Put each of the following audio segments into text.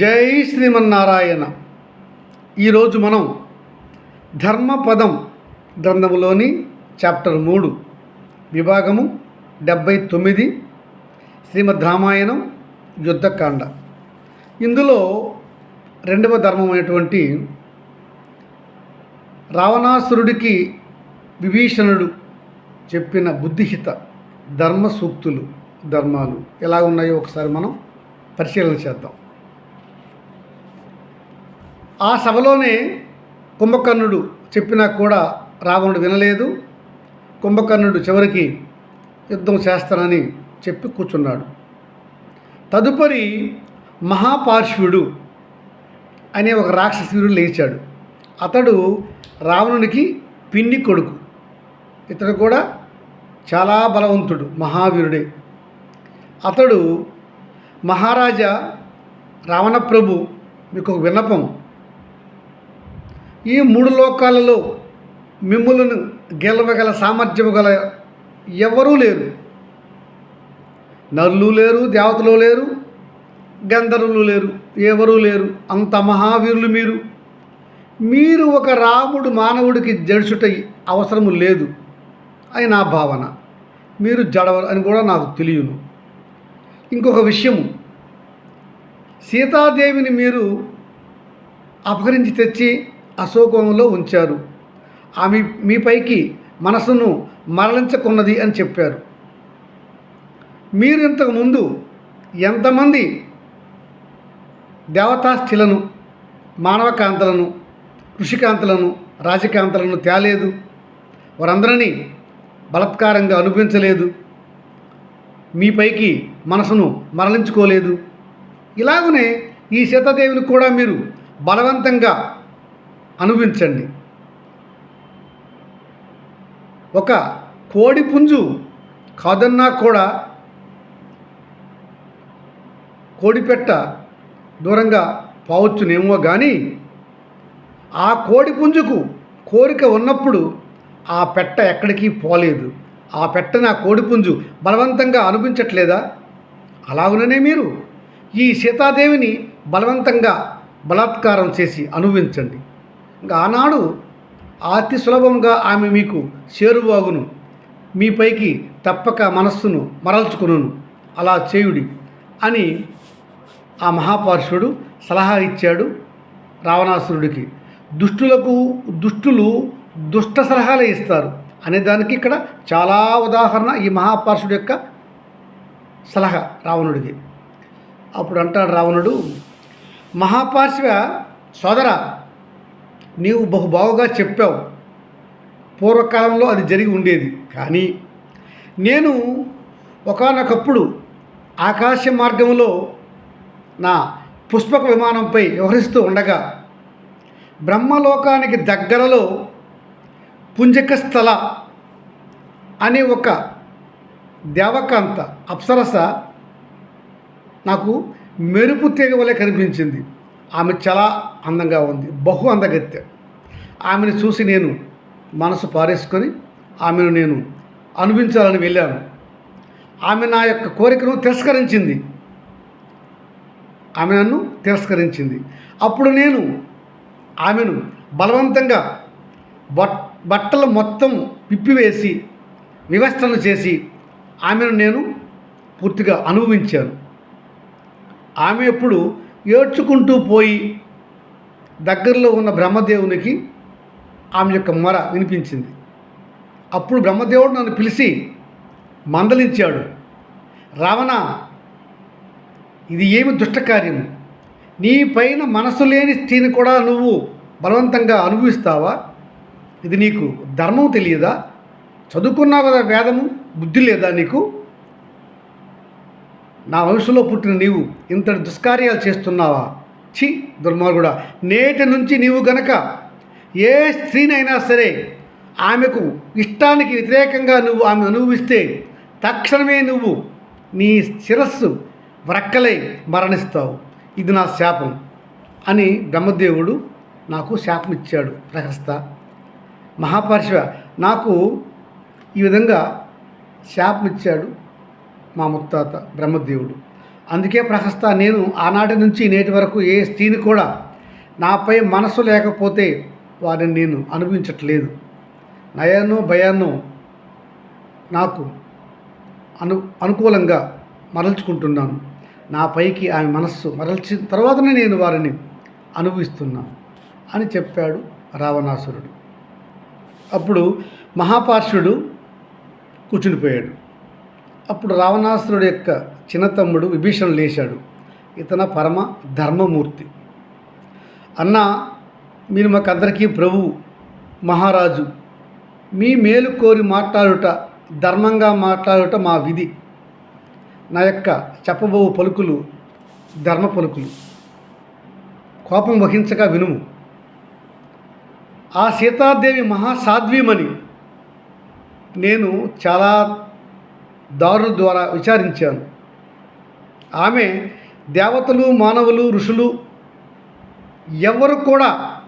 జై శ్రీమన్నారాయణ. ఈరోజు మనం ధర్మపదం గ్రంథములోని చాప్టర్ మూడు విభాగము డెబ్భై తొమ్మిది శ్రీమద్ రామాయణం యుద్ధకాండ. ఇందులో రెండవ ధర్మమైనటువంటి రావణాసురుడికి విభీషణుడు చెప్పిన బుద్ధిహిత ధర్మ సూక్తులు ధర్మాలు ఎలా ఉన్నాయో ఒకసారి మనం పరిశీలన చేద్దాం. ఆ సభలోనే కుంభకర్ణుడు చెప్పినా కూడా రావణుడు వినలేదు. కుంభకర్ణుడు చివరికి యుద్ధం చేస్తానని చెప్పి కూర్చున్నాడు. తదుపరి మహాపార్శ్వుడు అనే ఒక రాక్షసుడు లేచాడు. అతడు రావణునికి పిన్ని కొడుకు. ఇతడు కూడా చాలా బలవంతుడు మహావీరుడే. అతడు మహారాజా రావణప్రభు మీకు ఒక విన్నపం ఈ మూడు లోకాలలో మిమ్ములను గెలవగల సామర్థ్యము గల ఎవరూ లేరు. నరులు లేరు దేవతలు లేరు గంధర్వులు లేరు ఎవరూ లేరు. అంత మహావీరులు మీరు. మీరు ఒక రాముడు మానవుడికి జడుచుట అవసరము లేదు అని నా భావన. మీరు జడవరు అని కూడా నాకు తెలియను. ఇంకొక విషయము. సీతాదేవిని మీరు అపహరించి తెచ్చి అశోకంలో ఉంచారు. ఆమె మీపైకి మనసును మరలించకున్నది అని చెప్పారు. మీరు ఇంతకుముందు ఎంతమంది దేవతాస్థిలను మానవకాంతలను ఋషికాంతలను రాజకాంతలను తేలేదు. వారందరినీ బలత్కారంగా అనుభవించలేదు. మీపైకి మనసును మరలించుకోలేదు. ఇలాగనే ఈ సీతాదేవిని కూడా మీరు బలవంతంగా అనుభవించండి. ఒక కోడి పుంజు కాదన్నా కూడా కోడిపెట్ట దూరంగా పోవచ్చునేమో కానీ ఆ కోడి పుంజుకు కోరిక ఉన్నప్పుడు ఆ పెట్ట ఎక్కడికి పోలేదు. ఆ పెట్టని ఆ కోడిపుంజు బలవంతంగా అనిపించట్లేదా అలాగుననే మీరు ఈ సీతాదేవిని బలవంతంగా బలాత్కారం చేసి అనుభవించండి. ఇంకా ఆనాడు అతి సులభంగా ఆమె మీకు చేరువాగును. మీపైకి తప్పక మనస్సును మరల్చుకును అలా చేయుడి అని ఆ మహాపారుషుడు సలహా ఇచ్చాడు రావణాసురుడికి. దుష్టులకు దుష్టులు దుష్ట సలహాలే ఇస్తారు. అనే దానికి ఇక్కడ చాలా ఉదాహరణ ఈ మహాపార్షుడు యొక్క సలహా రావణుడికి. అప్పుడు అంటాడు రావణుడు మహాపార్శ్వ సోదర నీవు బహుబావుగా చెప్పావు. పూర్వకాలంలో అది జరిగి ఉండేది. కానీ నేను ఒకానొకప్పుడు ఆకాశ మార్గంలో నా పుష్పక విమానంపై వ్యవహరిస్తూ ఉండగా బ్రహ్మలోకానికి దగ్గరలో పుంజక స్థల అనే ఒక దేవకాంత అప్సరస నాకు మెరుపు తీగ వలె కనిపించింది. ఆమె చాలా అందంగా ఉంది బహు అందగత్తె. ఆమెను చూసి నేను మనసు పారేసుకొని ఆమెను నేను అనుభవించాలని వెళ్ళాను. ఆమె నా యొక్క కోరికను తిరస్కరించింది. ఆమె నన్ను తిరస్కరించింది. అప్పుడు నేను ఆమెను బలవంతంగా బట్ బట్టలు మొత్తం విప్పివేసి వివస్త్రను చేసి ఆమెను నేను పూర్తిగా అనుభవించాను. ఆమె ఎప్పుడు ఏడ్చుకుంటూ పోయి దగ్గరలో ఉన్న బ్రహ్మదేవునికి ఆమె యొక్క మొర వినిపించింది. అప్పుడు బ్రహ్మదేవుడు నన్ను పిలిచి మందలించాడు. రావణ ఇది ఏమి దుష్టకార్యము? నీ పైన మనసు లేని స్త్రీని కూడా నువ్వు బలవంతంగా అనుభవిస్తావా? ఇది నీకు ధర్మం తెలియదా? చదువుకున్నావు కదా వేదము? బుద్ధి లేదా నీకు? నా వంశంలో పుట్టిన నీవు ఇంతటి దుష్కార్యాలు చేస్తున్నావా? ఛీ దుర్మార్గుడా నేటి నుంచి నీవు గనక ఏ స్త్రీనైనా సరే ఆమెకు ఇష్టానికి వ్యతిరేకంగా నువ్వు ఆమె అనుభవిస్తే తక్షణమే నువ్వు నీ శిరస్సు వ్రక్కలై మరణిస్తావు. ఇది నా శాపం అని బ్రహ్మదేవుడు నాకు శాపం ఇచ్చాడు ప్రహస్త మహాపరిశ నాకు ఈ విధంగా శాపం ఇచ్చాడు మా ముత్తాత బ్రహ్మదేవుడు. అందుకే ప్రహస్త నేను ఆనాటి నుంచి నేటి వరకు ఏ స్త్రీని కూడా నాపై మనసు లేకపోతే వారిని నేను అనుభవించట్లేదు. నయానో భయాన్నో నాకు అను అనుకూలంగా మరల్చుకుంటున్నాను. నా పైకి ఆమె మనస్సు మరల్చిన తర్వాతనే నేను వారిని అనుభవిస్తున్నాను అని చెప్పాడు రావణాసురుడు. అప్పుడు మహాపార్షుడు కూర్చునిపోయాడు అప్పుడు రావణాసురుడు యొక్క చిన్న తమ్ముడు విభీషణుడు లేచాడు. ఇతన పరమ ధర్మమూర్తి. అన్న మీరు మాకందరికీ ప్రభు మహారాజు. మీ మేలు కోరి మాట్లాడుట ధర్మంగా మాట్లాడుట మా విధి. నా యొక్క చెప్పబోవు పలుకులు ధర్మ పలుకులు. కోపం వహించక వినుము. ఆ సీతాదేవి మహాసాధ్వీమని నేను చాలా దారుల ద్వారా విచారించాను. ఆమె దేవతలు మానవులు ఋషులు ఎవరు కూడా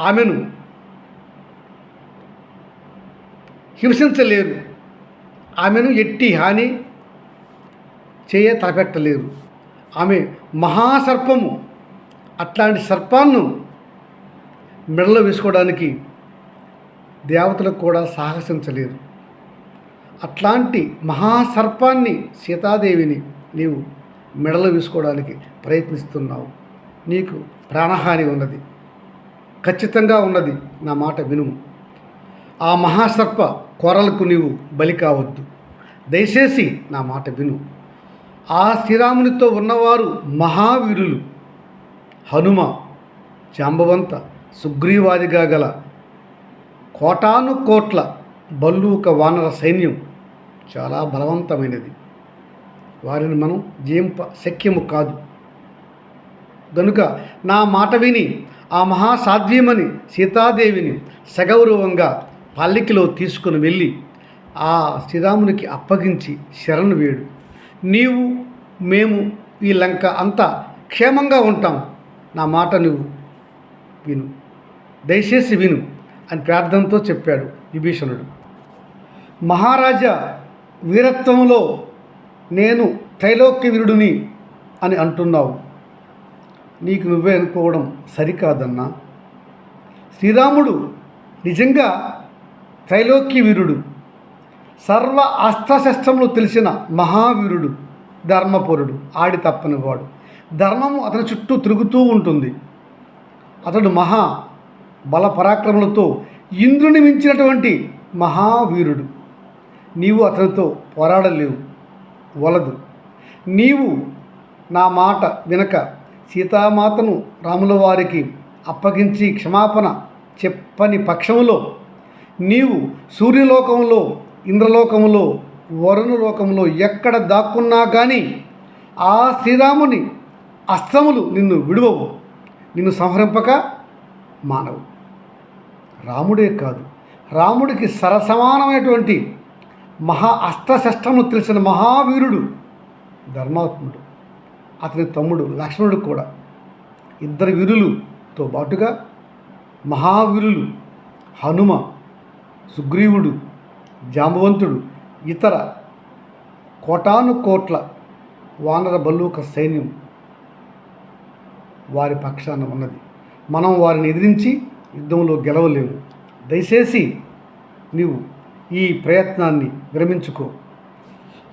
ఆమెను హింసించలేరు. ఆమెను ఎట్టి హాని చేయ తలపెట్టలేరు. ఆమె మహాసర్పము అట్లాంటి సర్పాన్ని మెడలో వేసుకోవడానికి దేవతలకు కూడా సాహసించలేరు. అట్లాంటి మహాసర్పాన్ని సీతాదేవిని నీవు మెడలో వేసుకోవడానికి ప్రయత్నిస్తున్నావు. నీకు ప్రాణహాని ఉన్నది. ఖచ్చితంగా ఉన్నది. నా మాట వినుము. ఆ మహాసర్ప కొరలకు నీవు బలి కావద్దు. దయచేసి నా మాట విను. ఆ శ్రీరామునితో ఉన్నవారు మహావీరులు. హనుమ జాంబవంత సుగ్రీవాదిగా గల కోటాను కోట్ల బల్లూక వానర సైన్యం చాలా బలవంతమైనది. వారిని మనం జయింప శక్యము కాదు. గనుక నా మాట విని ఆ మహాసాధ్వీమని సీతాదేవిని సగౌరవంగా పల్లికిలో తీసుకుని వెళ్ళి ఆ శ్రీరామునికి అప్పగించి శరణు వేడు. నీవు మేము ఈ లంక అంతా క్షేమంగా ఉంటాం. నా మాట నువ్వు విను. దయచేసి విను అని ప్రార్థనతో చెప్పాడు విభీషణుడు. మహారాజా వీరత్వంలో నేను త్రైలోక్య వీరుడిని అని అంటున్నావు. నీకు నువ్వే అనుకోవడం సరికాదన్నా. శ్రీరాముడు నిజంగా త్రైలోక్య వీరుడు. సర్వ అస్త్రశస్త్రములు తెలిసిన మహావీరుడు ధర్మపురుడు ఆడి తప్పనివాడు ధర్మము అతని చుట్టూ తిరుగుతూ ఉంటుంది. అతడు మహా బల పరాక్రములతో ఇంద్రుని మించినటువంటి మహావీరుడు. నీవు అతనితో పోరాడలేవు వలదు. నీవు నా మాట వినక సీతామాతను రాముల వారికి అప్పగించి క్షమాపణ చెప్పని పక్షంలో నీవు సూర్యలోకంలో ఇంద్రలోకంలో వరుణలోకంలో ఎక్కడ దాక్కున్నా కానీ ఆ శ్రీరాముని అస్త్రములు నిన్ను విడువవు నిన్ను సంహరింపక మానవు. రాముడే కాదు రాముడికి సరసమానమైనటువంటి మహా అస్త్రశస్త్రము తెలిసిన మహావీరుడు ధర్మాత్ముడు అతని తమ్ముడు లక్ష్మణుడు కూడా. ఇద్దరు వీరులతో పాటుగా మహావీరులు హనుమ సుగ్రీవుడు జాంబవంతుడు ఇతర కోటాను కోట్ల వానర బల్లూక సైన్యం వారి పక్షాన ఉన్నది. మనం వారిని ఎదిరించి యుద్ధంలో గెలవలేము. దయచేసి నీవు ఈ ప్రయత్నాన్ని విరమించుకో.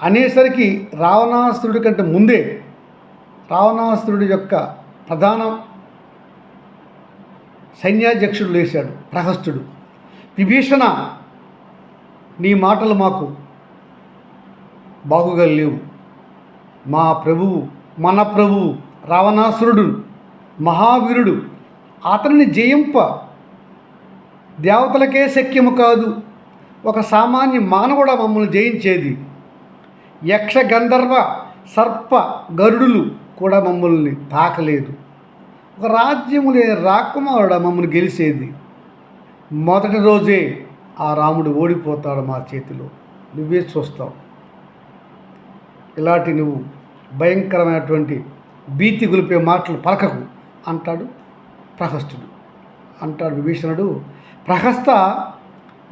అనేసరికి రావణాసురుడి కంటే ముందే రావణాసురుడి యొక్క ప్రధాన సైన్యాధ్యక్షుడు లేశాడు ప్రహస్తుడు. విభీషణ నీ మాటలు మాకు బాగుగా లేవు. మా ప్రభువు మన ప్రభువు రావణాసురుడు మహావీరుడు అతనిని జయింప దేవతలకే శక్యము కాదు. ఒక సామాన్య మానవుడ మమ్మల్ని జయించేది. యక్ష గంధర్వ సర్ప గరుడులు కూడా మమ్మల్ని తాకలేదు. ఒక రాజ్యము లేని రాకుమారుడ మమ్మల్ని గెలిచేది. మొదటి రోజే ఆ రాముడు ఓడిపోతాడు మా చేతిలో. నువ్వే చూస్తావు. ఇలాంటి నువ్వు భయంకరమైనటువంటి భీతి గులిపే మాటలు పలకకు అంటాడు ప్రహస్తుడు. అంటాడు విభీషణుడు ప్రహస్త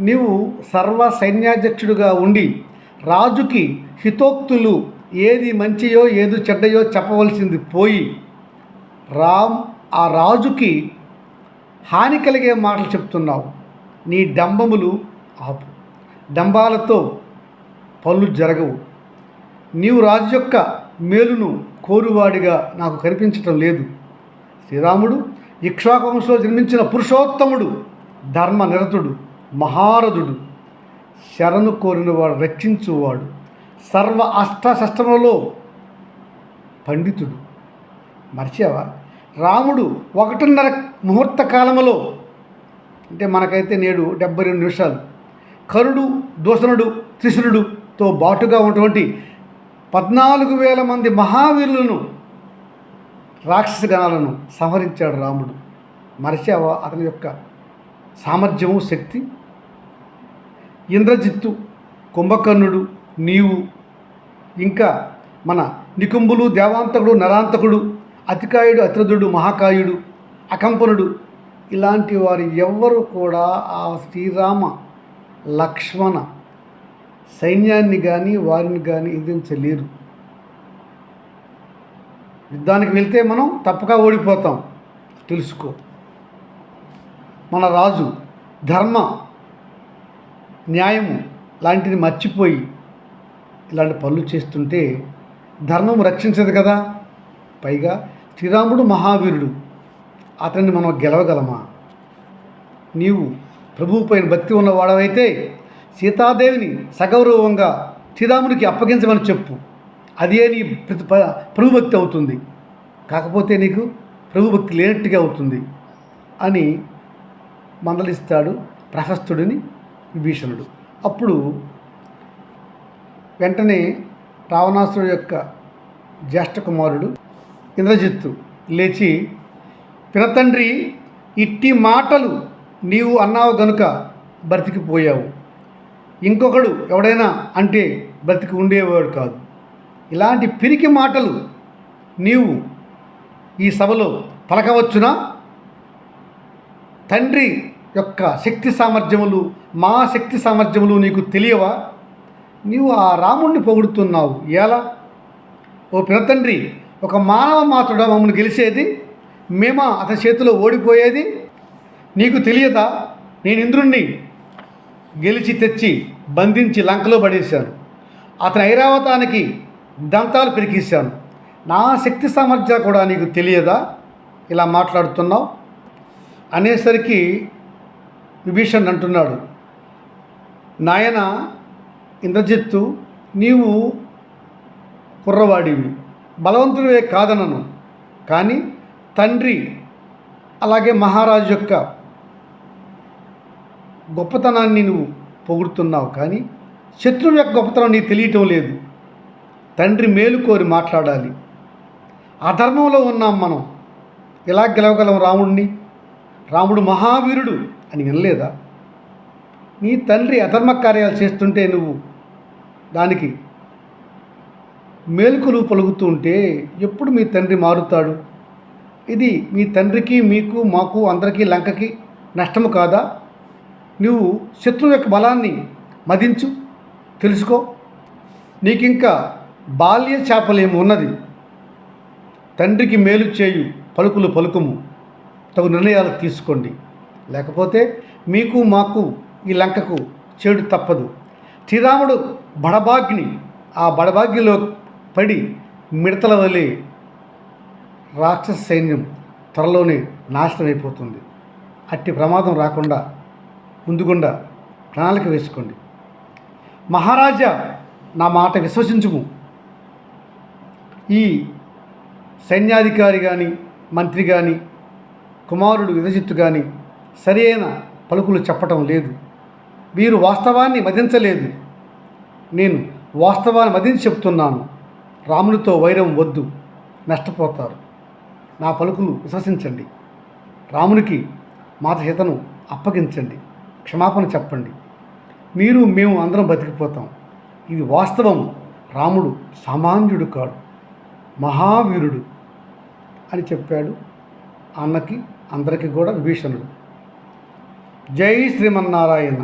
నీవు సర్వ సైన్యాధ్యక్షుడిగా ఉండి రాజుకి హితోక్తులు ఏది మంచియో ఏది చెడ్డయో చెప్పవలసింది పోయి రామ్ ఆ రాజుకి హాని కలిగే మాటలు చెప్తున్నావు. నీ డంబములు ఆపు. డంబాలతో పనులు జరగవు. నీవు రాజు యొక్క మేలును కోరువాడిగా నాకు కనిపించటం లేదు. శ్రీరాముడు ఇక్ష్వాకంశంలో జన్మించిన పురుషోత్తముడు ధర్మ నిరతుడు మహారథుడు శరణు కోరినవాడు రక్షించువాడు సర్వ అష్టశస్త్రములలో పండితుడు. మర్చావా రాముడు ఒకటిన్నర ముహూర్త కాలములో అంటే మనకైతే నేడు డెబ్బై రెండు నిమిషాలు కరుడు దూషణుడు త్రిశురుడుతో బాటుగా ఉన్నటువంటి పద్నాలుగు వేల మంది మహావీరులను రాక్షస గణాలను సంహరించాడు రాముడు. మరచావా అతని యొక్క సామర్థ్యము శక్తి ఇంద్రజిత్తు కుంభకర్ణుడు నీవు ఇంకా మన నికుంభులు దేవాంతకుడు నరాంతకుడు అతికాయుడు అతిరథుడు మహాకాయుడు అకంపనుడు ఇలాంటి వారు ఎవ్వరు కూడా ఆ శ్రీరామ లక్ష్మణ సైన్యాన్ని కానీ వారిని కానీ ఎదిరించలేరు. యుద్ధానికి వెళ్తే మనం తప్పక ఓడిపోతాం. తెలుసుకో. మన రాజు ధర్మ న్యాయము లాంటిది మర్చిపోయి ఇలాంటి పనులు చేస్తుంటే ధర్మం రక్షించదు కదా. పైగా శ్రీరాముడు మహావీరుడు. అతన్ని మనం గెలవగలమా? నీవు ప్రభువు పైన భక్తి ఉన్నవాడవైతే సీతాదేవిని సగౌరవంగా శ్రీరాముడికి అప్పగించమని చెప్పు. అదే నీ ప్రతి ప్రభుభక్తి అవుతుంది. కాకపోతే నీకు ప్రభుభక్తి లేనట్టుగా అవుతుంది అని మందలిస్తాడు ప్రహస్తుడిని విభీషణుడు. అప్పుడు వెంటనే రావణాసురుడు యొక్క జ్యేష్ఠ కుమారుడు ఇంద్రజిత్తు లేచి పినతండ్రి ఇట్టి మాటలు నీవు అన్నావు గనుక బ్రతికిపోయావు ఇంకొకడు ఎవడైనా అంటే బ్రతికి ఉండేవాడు కాదు. ఇలాంటి పిరికి మాటలు నీవు ఈ సభలో పలకవచ్చునా? తండ్రి యొక్క శక్తి సామర్థ్యములు మా శక్తి సామర్థ్యములు నీకు తెలియవా? నీవు ఆ రాముణ్ణి పొగుడుతున్నావు. ఎలా? ఓ పినతండ్రి ఒక మానవ మాతృడ మమ్మల్ని గెలిచేది? మేమా అతని చేతిలో ఓడిపోయేది? నీకు తెలియదా? నేను ఇంద్రుణ్ణి గెలిచి తెచ్చి బంధించి లంకలో పడేశాను. అతని ఐరావతానికి దంతాలు పెరికేశాను నా శక్తి సామర్థ్యాలు కూడా నీకు తెలియదా? ఇలా మాట్లాడుతున్నావు. అనేసరికి విభీషణ్ అంటున్నాడు. నాయన ఇంద్రజిత్తు నీవు కుర్రవాడివి. బలవంతుడివే కాదనను. కానీ తండ్రి అలాగే మహారాజు యొక్క గొప్పతనాన్ని నువ్వు పొగుడుతున్నావు. కానీ శత్రువు యొక్క గొప్పతనం నీకు తెలియటం లేదు. తండ్రి మేలు కోరి మాట్లాడాలి. అధర్మంలో ఉన్నాం మనం. ఎలా గెలవగలం రాముడిని రాముడు మహావీరుడు. అని వినలేదా? నీ తండ్రి అధర్మ కార్యాలు చేస్తుంటే నువ్వు దానికి మేలుకులు పలుకుతూ ఉంటే ఎప్పుడు మీ తండ్రి మారుతాడు? ఇది మీ తండ్రికి మీకు మాకు అందరికీ లంకకి నష్టము కాదా? నువ్వు శత్రువు యొక్క బలాన్ని మదించు తెలుసుకో. నీకింకా బాల్య చేపలేము ఉన్నది. తండ్రికి మేలు చేయు పలుకులు పలుకుము. తగు నిర్ణయాలు తీసుకోండి. లేకపోతే మీకు మాకు ఈ లంకకు చెడు తప్పదు. శ్రీరాముడు బడబాగ్ని ఆ బడబాగ్యలో పడి మిడతల వలె రాక్షస సైన్యం త్వరలోనే నాశనం అయిపోతుంది అట్టి ప్రమాదం రాకుండా ముందుగుండా ప్రణాళిక వేసుకోండి. మహారాజా నా మాట విశ్వసించుము. ఈ సైన్యాధికారి కానీ మంత్రి కానీ కుమారుడు విధజిత్తు కానీ సరైన పలుకులు చెప్పటం లేదు. వీరు వాస్తవాన్ని మదించలేదు. నేను వాస్తవాన్ని మదించి చెప్తున్నాను. రామునితో వైరం వద్దు. నష్టపోతారు. నా పలుకులు విశ్వసించండి. రామునికి మాత సీతను అప్పగించండి. క్షమాపణ చెప్పండి. మీరు మేము అందరం బతికిపోతాం. ఇది వాస్తవం. రాముడు సామాన్యుడు కాడు. మహావీరుడు అని చెప్పాడు. అన్నకి అందరికీ కూడా విభీషణుడు. జై శ్రీమన్నారాయణ.